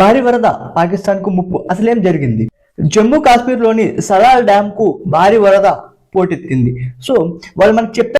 భారీ వరద పాకిస్తాన్కు ముప్పు. అసలేం జరిగింది? జమ్మూ కాశ్మీర్లోని సలాల్ డ్యామ్కు భారీ వరద పోటెత్తింది. సో వాళ్ళు మనకు చెప్పారు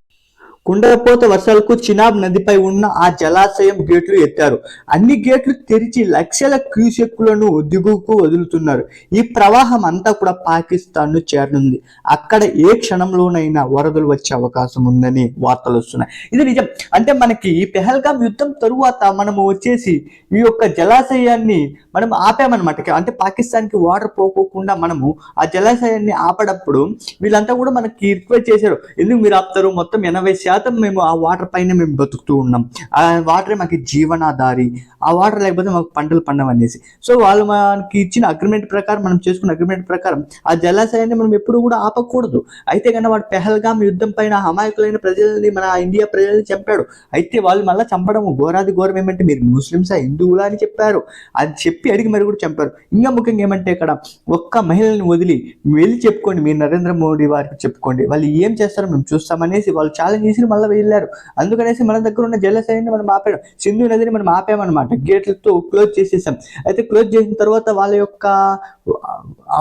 కుండపోత వర్షాలకు చినాబ్ నదిపై ఉన్న ఆ జలాశయం గేట్లు ఎత్తారు. అన్ని గేట్లు తెరిచి లక్షల క్యూసెక్కులను దిగువకు వదులుతున్నారు. ఈ ప్రవాహం అంతా కూడా పాకిస్తాన్ను చేరనుంది. అక్కడ ఏ క్షణంలోనైనా వరదలు వచ్చే అవకాశం ఉందని వార్తలు వస్తున్నాయి. ఇది నిజం. అంటే మనకి ఈ పెహల్గాం యుద్ధం తరువాత మనము వచ్చేసి ఈ యొక్క జలాశయాన్ని మనం ఆపామన్నమాట. అంటే పాకిస్తాన్కి వాటర్ పోకోకుండా మనము ఆ జలాశయాన్ని ఆపడప్పుడు వీళ్ళంతా కూడా మనకి రిక్వెస్ట్ చేశారు. ఎందుకు మీరు ఆపుతారు? మొత్తం ఎనభై శాతం మేము ఆ వాటర్ పైన మేము బతుకుతూ ఉన్నాం. ఆ వాటరే మాకు జీవనాధారి. ఆ వాటర్ లేకపోతే మాకు పంటలు పండవనేసి. సో వాళ్ళు మనకి ఇచ్చిన అగ్రిమెంట్ ప్రకారం మనం చేసుకున్న అగ్రిమెంట్ ప్రకారం ఆ జలాశయాన్ని మనం ఎప్పుడు కూడా ఆపకూడదు. అయితే కన్నా వాడు పెహల్గాం యుద్ధం పైన అమాయకులైన ప్రజల్ని మన ఇండియా ప్రజల్ని చంపాడు. అయితే వాళ్ళు మళ్ళీ చంపడం ఘోరాది ఘోరం ఏమంటే మీరు ముస్లిమ్సా హిందువులా అని చెప్పారు. అది చెప్పి అడిగి మరి కూడా చంపారు. ఇంకా ముఖ్యంగా ఏమంటే ఇక్కడ ఒక్క మహిళని వదిలి వెళ్ళి చెప్పుకోండి. మీరు నరేంద్ర మోడీ వారికి చెప్పుకోండి. వాళ్ళు ఏం చేస్తారో మేము చూస్తామనేసి వాళ్ళు ఛాలెంజ్ చేసి మళ్ళీ వెళ్ళారు. అందుకనేసి మన దగ్గర ఉన్న జలశయాన్ని మనం ఆపాడు సింధు నదిని మనం ఆపామన్నమాట. గేట్లతో క్లోజ్ చేసేసాం. అయితే క్లోజ్ చేసిన తర్వాత వాళ్ళ యొక్క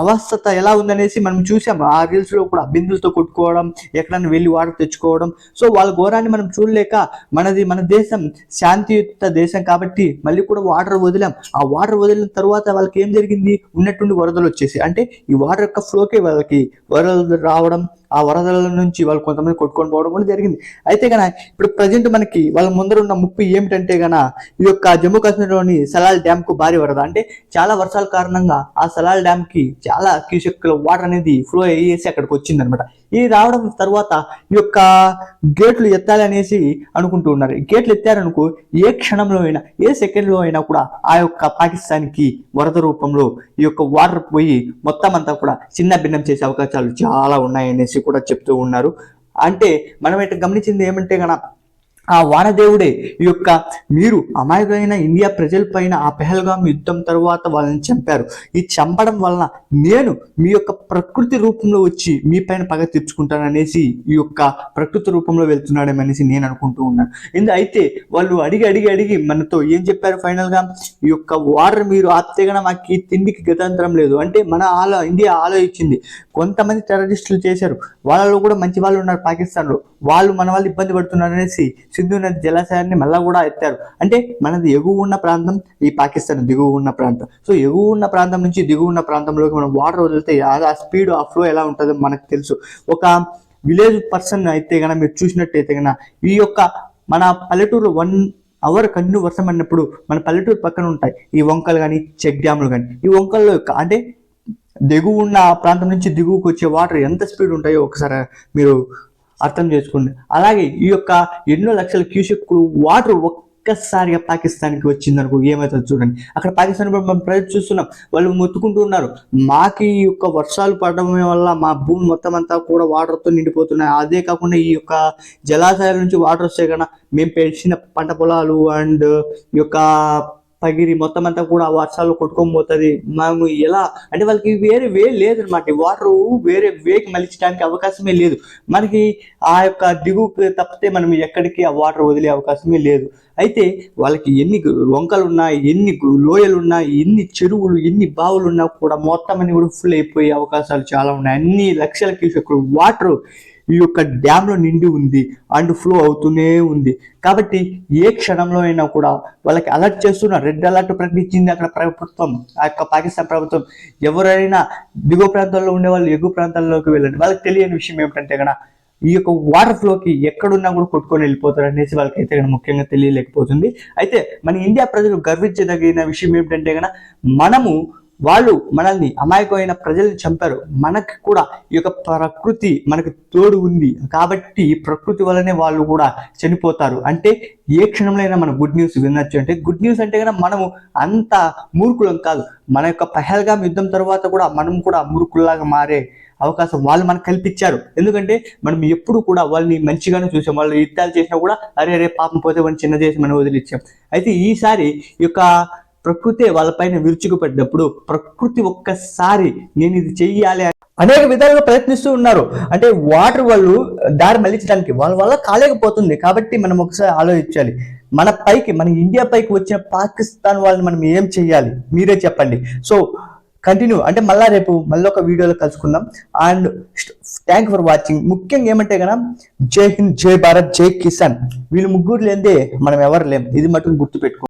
అవస్థత ఎలా ఉందనేసి మనం చూసాం. ఆ రీల్స్లో కూడా బిందులతో కొట్టుకోవడం ఎక్కడైనా వెళ్ళి వాటర్ తెచ్చుకోవడం. సో వాళ్ళ ఘోరాన్ని మనం చూడలేక మనది మన దేశం శాంతియుత దేశం కాబట్టి మళ్ళీ కూడా వాటర్ వదిలాం. ఆ వాటర్ వదిలిన తర్వాత వాళ్ళకి ఏం జరిగింది? ఉన్నట్టుండి వరదలు వచ్చేసి అంటే ఈ వాటర్ యొక్క ఫ్లోకే వాళ్ళకి వరదలు రావడం ఆ వరదల నుంచి వాళ్ళు కొంతమంది కొట్టుకొని పోవడం కూడా జరిగింది. అయితే గన ఇప్పుడు ప్రజెంట్ మనకి వాళ్ళ ముందర ఉన్న ముప్పు ఏమిటంటే గన ఈ యొక్క జమ్మూ కాశ్మీర్లోని సలాల్ డ్యామ్కు భారీ వరద. అంటే చాలా వర్షాల కారణంగా ఆ సలాల్ డ్యామ్కి చాలా క్యూసెక్కుల వాటర్ అనేది ఫ్లో అయ్యేసి అక్కడికి వచ్చింది అనమాట ఇది రావడం తర్వాత ఈ యొక్క గేట్లు ఎత్తాలి అనేసి అనుకుంటూ ఉన్నారు. ఈ గేట్లు ఎత్తారనుకో ఏ క్షణంలో అయినా ఏ సెకండ్లో అయినా కూడా ఆ యొక్క పాకిస్తాన్కి వరద రూపంలో ఈ యొక్క వాటర్ పోయి మొత్తం అంతా కూడా చిన్న భిన్నం చేసే అవకాశాలు చాలా ఉన్నాయనేసి కూడా చెప్తూ ఉన్నారు. అంటే మనం ఇట్లా గమనించింది ఏమంటే గన ఆ వానదేవుడే ఈ యొక్క మీరు అమాయకమైన ఇండియా ప్రజలపైన ఆ పెహల్గాం యుద్ధం తర్వాత వాళ్ళని చంపారు. ఈ చంపడం వలన నేను మీ యొక్క ప్రకృతి రూపంలో వచ్చి మీ పైన పగ తీర్చుకుంటాననేసి ఈ యొక్క ప్రకృతి రూపంలో వెళ్తున్నాడేమనేసి నేను అనుకుంటూ ఉన్నాను. ఎందు అయితే వాళ్ళు అడిగి అడిగి అడిగి మనతో ఏం చెప్పారు ఫైనల్గా ఈ యొక్క వాటర్ మీరు ఆపితే గన మాకు ఈ తిండికి గతాంతరం లేదు. అంటే మన ఆలో ఇండియా ఆలోచించింది. కొంతమంది టెర్రరిస్టులు చేశారు. వాళ్ళలో కూడా మంచి వాళ్ళు ఉన్నారు పాకిస్తాన్లో. వాళ్ళు మన వాళ్ళు ఇబ్బంది పడుతున్నారు అనేసి సింధు నది జలాశయాన్ని మళ్ళా కూడా ఎత్తారు. అంటే మనది ఎగువ ఉన్న ప్రాంతం ఈ పాకిస్తాన్ దిగువ ఉన్న ప్రాంతం. సో ఎగువ ఉన్న ప్రాంతం నుంచి దిగువ ఉన్న ప్రాంతంలోకి మనం వాటర్ వదిలితే ఆ స్పీడ్ ఆ ఫ్లో ఎలా ఉంటుందో మనకు తెలుసు. ఒక విలేజ్ పర్సన్ అయితే కనుక మీరు చూసినట్టయితే కనుక ఈ యొక్క మన పల్లెటూరు వన్ అవర్ కన్ను వర్షం అన్నప్పుడు మన పల్లెటూరు పక్కన ఉంటాయి. ఈ వంకలు కానీ చెక్ డ్యాములు కానీ ఈ వంకల్లో అంటే దిగువ ఉన్న ప్రాంతం నుంచి దిగువకు వచ్చే వాటర్ ఎంత స్పీడ్ ఉంటాయో ఒకసారి మీరు అర్థం చేసుకోండి. అలాగే ఈ యొక్క ఎన్నో లక్షల క్యూసెక్కులు వాటర్ ఒక్కసారిగా పాకిస్తాన్కి వచ్చిందనుకో ఏమవుతుంది చూడండి. అక్కడ పాకిస్తాన్ మనం ప్రజలు చూస్తున్నాం. వాళ్ళు మొత్తుకుంటూ ఉన్నారు. మాకు ఈ యొక్క వర్షాలు పడడం వల్ల మా భూమి మొత్తం అంతా కూడా వాటర్తో నిండిపోతున్నాయి. అదే కాకుండా ఈ యొక్క జలాశయాల నుంచి వాటర్ వస్తే కన్నా మేము పెంచిన పంట పొలాలు అండ్ ఈ యొక్క పగిరి మొత్తం అంతా కూడా ఆ వర్షాలు కొట్టుకొని పోతుంది. మేము ఎలా? అంటే వాళ్ళకి వేరే వే లేదనమాట వాటర్ వేరే వేకి మలిచడానికి అవకాశమే లేదు. మనకి ఆ యొక్క దిగువకు తప్పితే మనం ఎక్కడికి ఆ వాటర్ వదిలే అవకాశమే లేదు. అయితే వాళ్ళకి ఎన్ని వంకలు ఉన్నా ఎన్ని లోయలు ఉన్నా ఎన్ని చెరువులు ఎన్ని బావులు ఉన్నా కూడా మొత్తం అన్ని కూడా ఫుల్ అయిపోయే అవకాశాలు చాలా ఉన్నాయి. అన్ని లక్షల క్యూసెక్కులు వాటర్ ఈ యొక్క డ్యామ్లో నిండి ఉంది అండ్ ఫ్లో అవుతూనే ఉంది. కాబట్టి ఏ క్షణంలో అయినా కూడా వాళ్ళకి అలర్ట్ చేస్తున్న రెడ్ అలర్ట్ ప్రకటించింది అక్కడ ప్రభుత్వం ఆ యొక్క పాకిస్తాన్ ప్రభుత్వం. ఎవరైనా దిగువ ప్రాంతాల్లో ఉండే వాళ్ళు ఎగువ ప్రాంతాల్లోకి వెళ్ళండి. వాళ్ళకి తెలియని విషయం ఏమిటంటే కదా ఈ యొక్క వాటర్ ఫ్లోకి ఎక్కడున్నా కూడా కొట్టుకొని వెళ్ళిపోతారు అనేసి వాళ్ళకైతే కనుక ముఖ్యంగా తెలియలేకపోతుంది. అయితే మన ఇండియా ప్రజలు గర్వించదగిన విషయం ఏమిటంటే కనుక మనము వాళ్ళు మనల్ని అమాయకమైన ప్రజల్ని చంపారు. మనకి కూడా ఈ యొక్క ప్రకృతి మనకి తోడు ఉంది. కాబట్టి ప్రకృతి వల్లనే వాళ్ళు కూడా చనిపోతారు. అంటే ఏ క్షణంలో అయినా మనం గుడ్ న్యూస్ వినొచ్చు. అంటే గుడ్ న్యూస్ అంటే కనుక మనము అంత మూర్ఖులం కాదు. మన యొక్క పహల్గామ్ యుద్ధం తర్వాత కూడా మనం కూడా మూర్ఖుల్లాగా మారే అవకాశం వాళ్ళు మనకు కల్పించారు. ఎందుకంటే మనం ఎప్పుడు కూడా వాళ్ళని మంచిగానే చూసాం. వాళ్ళు యుద్ధాలు చేసినా కూడా అరే అరే పాపం పోతే వాళ్ళు చిన్న చేసి మనం వదిలిచ్చాం. అయితే ఈసారి ఈ యొక్క ప్రకృతి వాళ్ళపైన విరుచుకుపడ్డప్పుడు ప్రకృతి ఒక్కసారి నేను ఇది చెయ్యాలి అని అనేక విధాలుగా ప్రయత్నిస్తూ ఉన్నారు. అంటే వాటర్ వాళ్ళు దారి మళ్ళించడానికి వాళ్ళ వల్ల కాలేకపోతుంది కాబట్టి మనం ఒకసారి ఆలోచించాలి. మన పైకి మన ఇండియా పైకి వచ్చిన పాకిస్తాన్ వాళ్ళని మనం ఏం చేయాలి మీరే చెప్పండి. సో కంటిన్యూ అంటే మళ్ళా రేపు మళ్ళీ ఒక వీడియోలో కలుసుకుందాం. అండ్ థ్యాంక్ ఫర్ వాచింగ్ ముఖ్యంగా ఏమంటే కదా జై హింద్ జై భారత్ జై కిసాన్. వీళ్ళు ముగ్గురు లేదే మనం ఎవరు లేం. ఇది మటుకు గుర్తుపెట్టుకో